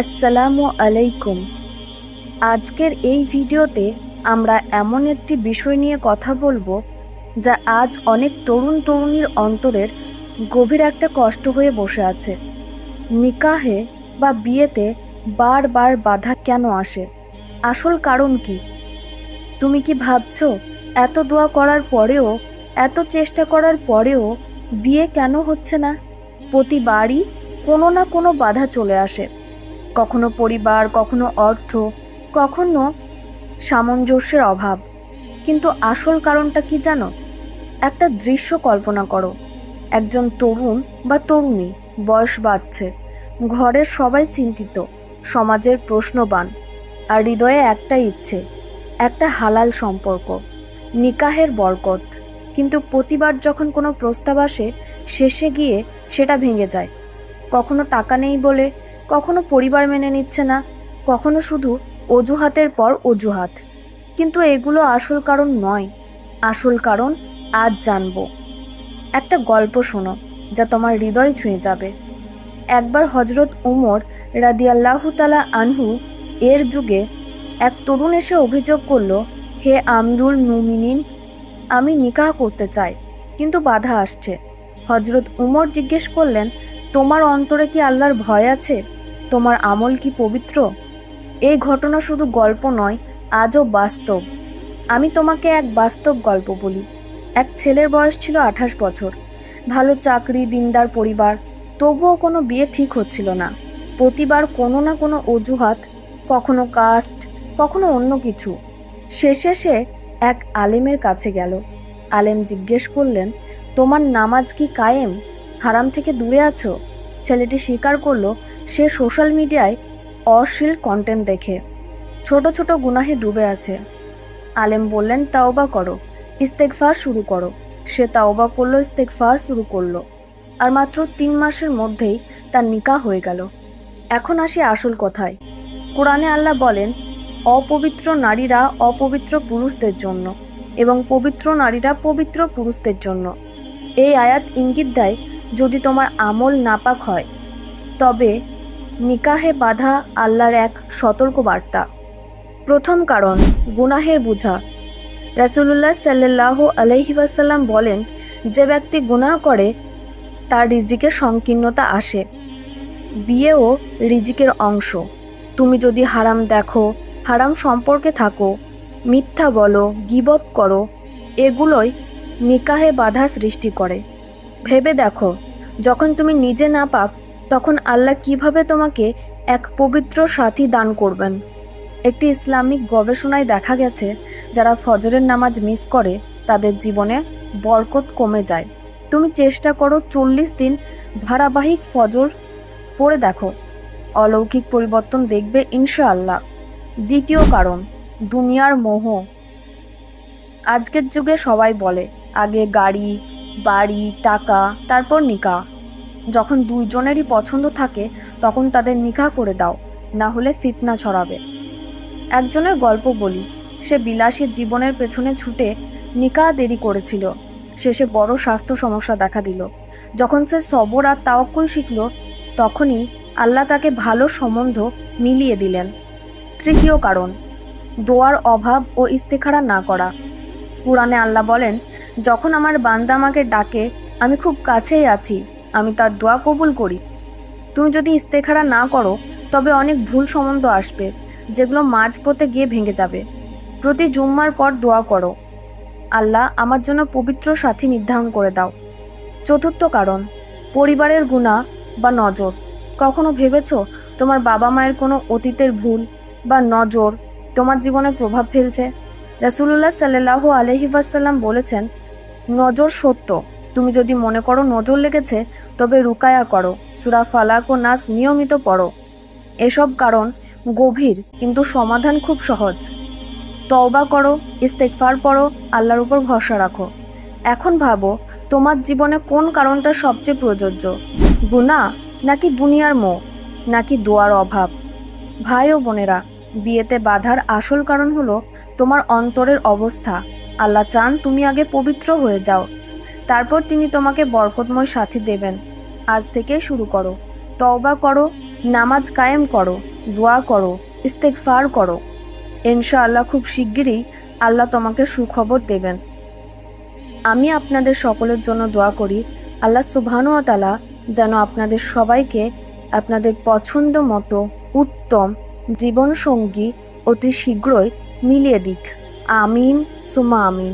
আসসালামু আলাইকুম। আজকের এই ভিডিওতে আমরা এমন একটি বিষয় নিয়ে কথা বলব, যা আজ অনেক তরুণ তরুণীর অন্তরের গভীর একটা কষ্ট হয়ে বসে আছে। নিকাহে বা বিয়েতে বারবার বাধা কেন আসে? আসল কারণ কি? তুমি কি ভাবছ, এত দোয়া করার পরেও, এত চেষ্টা করার পরেও বিয়ে কেন হচ্ছে না? প্রতিবারই কোনো না কোনো বাধা চলে আসে। কখনো পরিবার, কখনো অর্থ, কখনো সামঞ্জস্যের অভাব। কিন্তু আসল কারণটা কি জানো? একটা দৃশ্য কল্পনা করো। একজন তরুণ বা তরুণী, বয়স বাড়ছে, ঘরের সবাই চিন্তিত, সমাজের প্রশ্নবান, আর হৃদয়ে একটা ইচ্ছে, একটা হালাল সম্পর্ক, নিকাহের বরকত। কিন্তু প্রতিবার যখন কোনো প্রস্তাব আসে, শেষে গিয়ে সেটা ভেঙে যায়। কখনো টাকা নেই বলে কখনো পরিবার মেনে নিচ্ছে না, কখনো শুধু অজুহাতের পর অজুহাত। কিন্তু এগুলো আসল কারণ নয়, আসল কারণ আজ জানব। একটা গল্প শোনো, যা তোমার হৃদয় ছুঁয়ে যাবে। একবার হজরত উমর রাদিয়াল্লাহু তালা আনহু এর যুগে এক তরুণ এসে অভিযোগ করল, হে আমিরুল মুমিনিন, আমি নিকাহ করতে চাই, কিন্তু বাধা আসছে। হজরত উমর জিজ্ঞেস করলেন, তোমার অন্তরে কি আল্লাহর ভয় আছে? তোমার আমল কি পবিত্র? এই ঘটনা শুধু গল্প নয়, আজও বাস্তব। আমি তোমাকে এক বাস্তব গল্প বলি। এক ছেলের বয়স ছিল আঠাশ বছর। ভালো চাকরি, দিনদার পরিবার। তবুও কোনো বিয়ে ঠিক হচ্ছিল না। প্রতিবার কোনো না কোনো অজুহাত, কখনো কাস্ট, কখনো অন্য কিছু। শেষে সে এক আলেমের কাছে গেল। আলেম জিজ্ঞেস করলেন, তোমার নামাজ কি কায়েম? হারাম থেকে দূরে আছো? ছেলেটি স্বীকার করল, সে সোশ্যাল মিডিয়ায় অশ্লীল কন্টেন্ট দেখে। ছোট ছোট গুনাহে ডুবে আছে। আলেম বললেন, তাওবা করো ইস্তেকফার শুরু করো। সে তাওবা করল ইস্তেকফার শুরু করল। আর মাত্র তিন মাসের মধ্যেই তার নিকা হয়ে গেল। এখন আসি আসল কথায়। কোরআনে আল্লাহ বলেন, অপবিত্র নারীরা অপবিত্র পুরুষদের জন্য এবং পবিত্র নারীরা পবিত্র পুরুষদের জন্য। এই আয়াত ইঙ্গিত দেয় যদি তোমার আমল নাপাক হয়, তবে নিকাহে বাধা আল্লাহর এক সতর্ক বার্তা। প্রথম কারণ, গুনাহের বোঝা। রাসুলুল্লাহ সাল্লাহ আলহিবাসাল্লাম বলেন, যে ব্যক্তি গুনাহ করে, তার রিজিকের সংকীর্ণতা আসে। বিয়েও রিজিকের অংশ। তুমি যদি হারাম দেখো, হারাম সম্পর্কে থাকো, মিথ্যা বলো, গিবত করো, এগুলোই নিকাহে বাধা সৃষ্টি করে। ভেবে দেখো যখন তুমি নিজে না পাক, তখন আল্লাহ কীভাবে তোমাকে এক পবিত্র সাথী দান করবেন? একটি ইসলামিক গবেষণায় দেখা গেছে, যারা ফজরের নামাজ মিস করে, তাদের জীবনে বরকত কমে যায়। তুমি চেষ্টা করো চল্লিশ দিন ধারাবাহিক ফজর পড়ে দেখো। অলৌকিক পরিবর্তন দেখবে ইনশাআল্লাহ। দ্বিতীয় কারণ, দুনিয়ার মোহ। আজকের যুগে সবাই বলে, আগে গাড়ি বাড়ি, টাকা, তারপর নিকা যখন দুইজনেরই পছন্দ থাকে, তখন তাদের নিকা করে দাও, না হলে ফিতনা ছড়াবে। একজনের গল্প বলি, সে বিলাসী জীবনের পেছনে ছুটে নিকা দেরি করেছিল। শেষে বড় স্বাস্থ্য সমস্যা দেখা দিল। যখন সে সবর আর তাওয়াক্কুল শিখল, তখনই আল্লাহ তাকে ভালো সম্বন্ধ মিলিয়ে দিলেন। তৃতীয় কারণ, দোয়ার অভাব ও ইস্তেখারা না করা। পুরাণে আল্লাহ বলেন যখন আমার বান্দা আমাকে ডাকে, আমি খুব কাছেই আছি, আমি তার দোয়া কবুল করি। তুমি যদি ইস্তেখারা না করো, তবে অনেক ভুল সম্বন্ধ আসবে, যেগুলো মাঝপথে গিয়ে ভেঙে যাবে। প্রতি জুম্মার পর দোয়া করো। আল্লাহ আমার জন্য পবিত্র সাথী নির্ধারণ করে দাও। চতুর্থ কারণ, পরিবারের গুণা বা নজর। কখনো ভেবেছ, তোমার বাবা মায়ের কোনো অতীতের ভুল বা নজর তোমার জীবনে প্রভাব ফেলছে? রাসুলুল্লাহ সাল্লাহ আলহিবাসাল্লাম বলেছেন নজর সত্য। তুমি যদি মনে করো নজর লেগেছে, তবে রুকায়া করো। সুরা ফালাক ও নাস নিয়মিত পড়ো। এসব কারণ গভীর, কিন্তু সমাধান খুব সহজ। তওবা করো ইস্তেকফার পড়ো, আল্লাহর উপর ভরসা রাখো। এখন ভাবো, তোমার জীবনে কোন কারণটা সবচেয়ে প্রযোজ্য? গুণা নাকি দুনিয়ার মোহ, নাকি দোয়ার অভাব? ভাই ও বোনেরা, বিয়েতে বাধার আসল কারণ হলো তোমার অন্তরের অবস্থা। আল্লাহ চান তুমি আগে পবিত্র হয়ে যাও। তারপর তিনি তোমাকে বরকতময় সাথী দেবেন। আজ থেকে শুরু করো। তওবা করো, নামাজ কায়েম করো, দোয়া করো ইস্তেকফার করো। ইনশাআল্লাহ খুব শিগগিরই আল্লাহ তোমাকে সুখবর দেবেন। আমি আপনাদের সকলের জন্য দোয়া করি, আল্লাহ সুবহানু ও তালা যেন আপনাদের সবাইকে আপনাদের পছন্দ মতো উত্তম জীবনসঙ্গী অতি শীঘ্রই মিলিয়ে দিক। আমিন সুমা আমিন